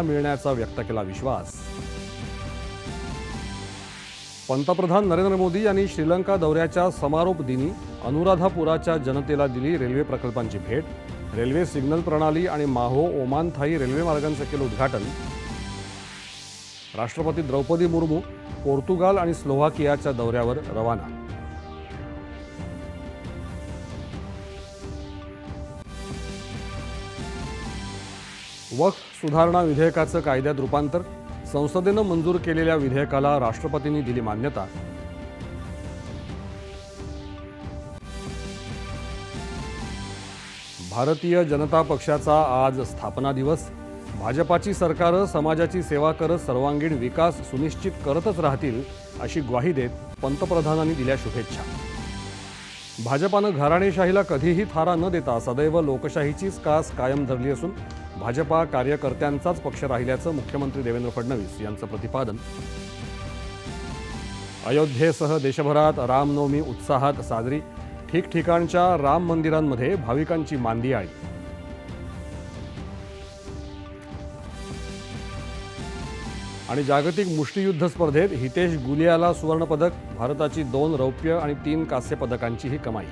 मिळण्याचा व्यक्त केला विश्वास. पंतप्रधान नरेंद्र मोदी यांनी श्रीलंका दौऱ्याच्या समारोप दिनी अनुराधापुराच्या जनतेला दिली रेल्वे प्रकल्पांची भेट. रेल्वे सिग्नल प्रणाली आणि माहो ओमान थाई रेल्वे मार्गांचं केलं उद्घाटन. राष्ट्रपती द्रौपदी मुर्मू पोर्तुगाल आणि स्लोव्हाकियाच्या दौऱ्यावर रवाना. वक्फ सुधारणा विधेयकाचं कायद्यात रूपांतर संसदेनं मंजूर केलेल्या विधेयकाला राष्ट्रपतींनी दिली मान्यता. भारतीय जनता पक्षाचा आज स्थापना दिवस. भाजपाची सरकारं समाजाची सेवा करत सर्वांगीण विकास सुनिश्चित करतच राहतील अशी ग्वाही देत पंतप्रधानांनी दिल्या शुभेच्छा. भाजपानं घराणेशाहीला कधीही थारा न देता सदैव लोकशाहीचीच कास कायम धरली असून भाजपा कार्यकर्त्यांचाच पक्ष राहिल्याचं मुख्यमंत्री देवेंद्र फडणवीस यांचं प्रतिपादन. अयोध्येसह देशभरात रामनवमी उत्साहात साजरी. ठिकठिकाणच्या राम मंदिरांमध्ये भाविकांची मांदी आली आणि जागतिक मुष्टियुद्ध स्पर्धेत हितेश गुलियाला सुवर्णपदक भारताची दोन रौप्य आणि तीन कांस्य पदकांची ही कमाई.